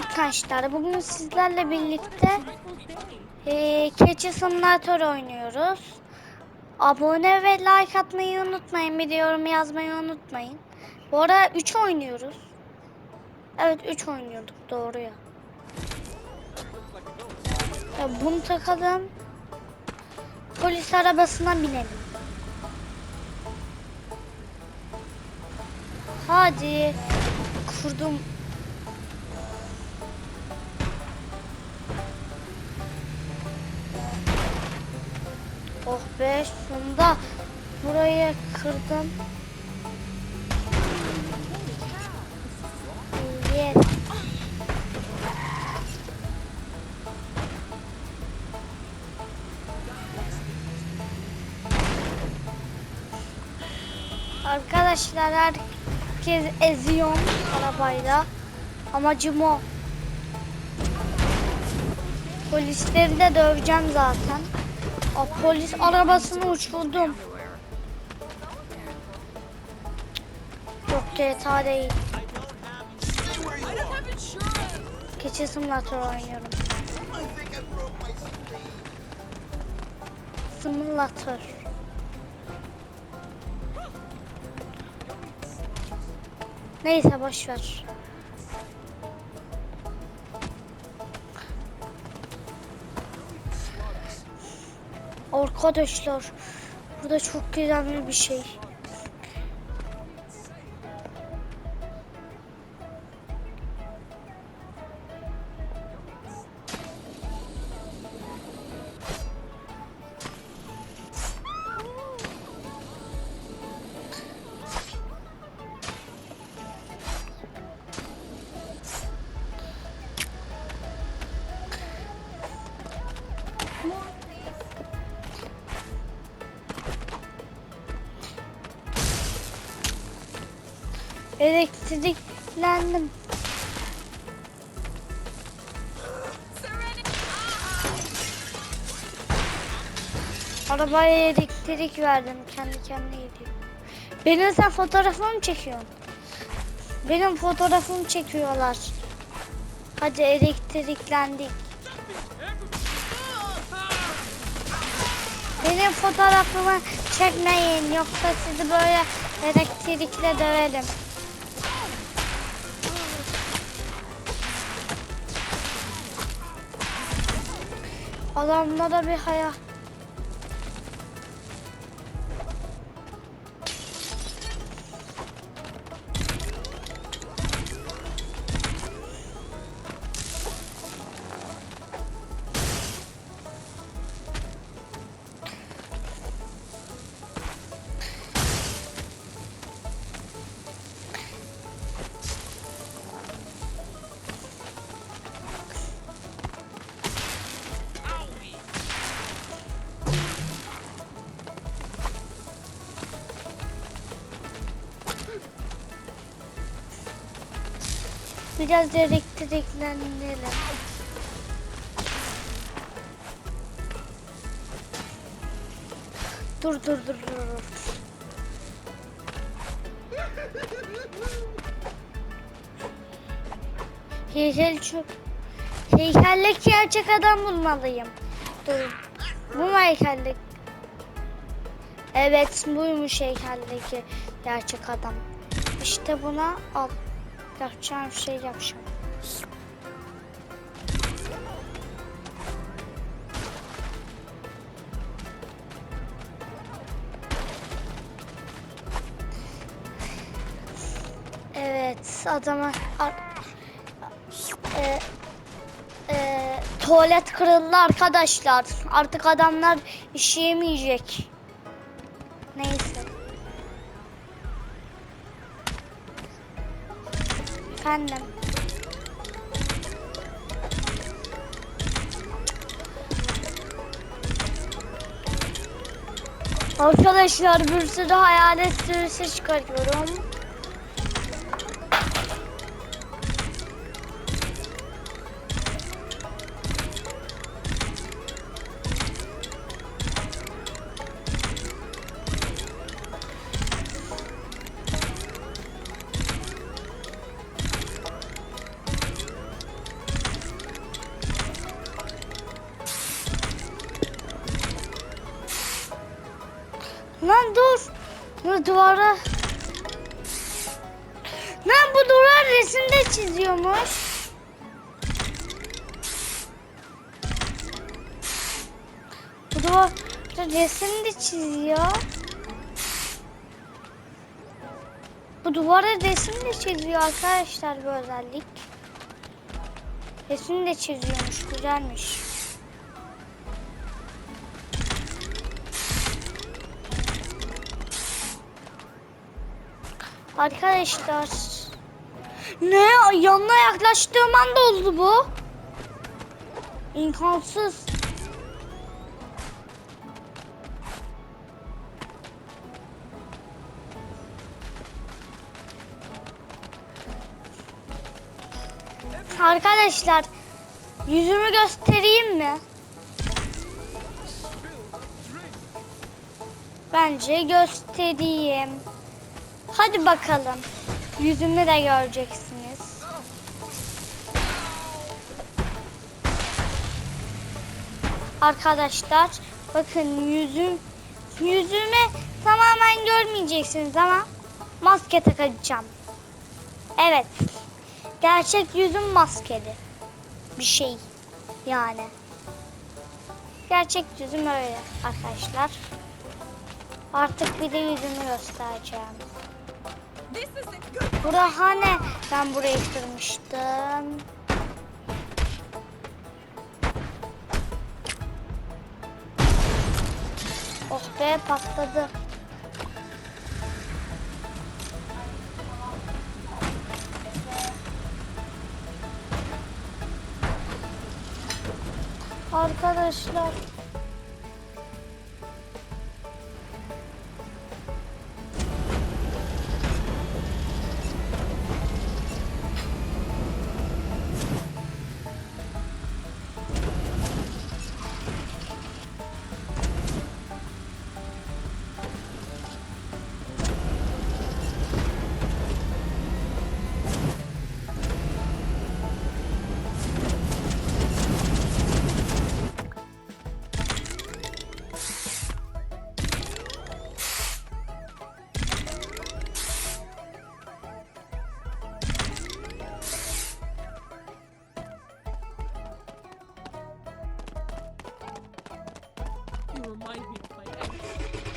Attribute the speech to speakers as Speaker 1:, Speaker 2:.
Speaker 1: arkadaşlar bugün sizlerle birlikte e, Keçi Simulator oynuyoruz. Abone ve like atmayı unutmayın. Bir yorum yazmayı unutmayın. Bu ara 3 oynuyoruz. Evet 3 oynuyorduk doğru ya. ya. Bunu takalım. Polis arabasına binelim. Hadi. Kurdum. Oh be sonunda burayı kırdım. Arkadaşlar herkes eziyor arabayla. Amacım o. Polisleri de döveceğim zaten. O polis arabasını uçurdum. Yok GTA değil. Keçi simülatör oynuyorum. Simülatör. Neyse boş ver. Arkadaşlar burada çok güzel bir şey. Elektriklendim. Arabaya elektrik verdim. Kendi kendine gidiyor. Benim sen fotoğrafımı mı çekiyorsun? Benim fotoğrafımı çekiyorlar. Hadi elektriklendik. Benim fotoğrafımı çekmeyin yoksa sizi böyle elektrikle döverim. Adamlara bir hayal. Biraz elektriklenelim. Dur dur dur dur. Heykel çok. Heykellik gerçek adam bulmalıyım. Dur. Bu mu heykellik? Evet buymuş heykeldeki gerçek adam. İşte buna al. Yapacağım şey yapacağım. Evet adama e, e, tuvalet kırıldı arkadaşlar. Artık adamlar işeyemeyecek. Neyse. Efendim. Arkadaşlar bir sürü hayalet sürüsü çıkartıyorum. Duvara. Lan bu duvar resim de çiziyormuş. Bu duvar resim de çiziyor. Bu duvara resim de çiziyor arkadaşlar bu özellik. Resim de çiziyormuş güzelmiş. Arkadaşlar. Ne? Yanına yaklaştığım anda oldu bu. İmkansız. Arkadaşlar yüzümü göstereyim mi? Bence göstereyim. Hadi bakalım. Yüzümü de göreceksiniz. Arkadaşlar bakın yüzüm yüzümü tamamen görmeyeceksiniz ama maske takacağım. Evet. Gerçek yüzüm maskeli. Bir şey yani. Gerçek yüzüm öyle arkadaşlar. Artık bir de yüzümü göstereceğim. Bura hani ben burayı kırmıştım. Oh be patladı. Arkadaşlar
Speaker 2: remind me of my ex.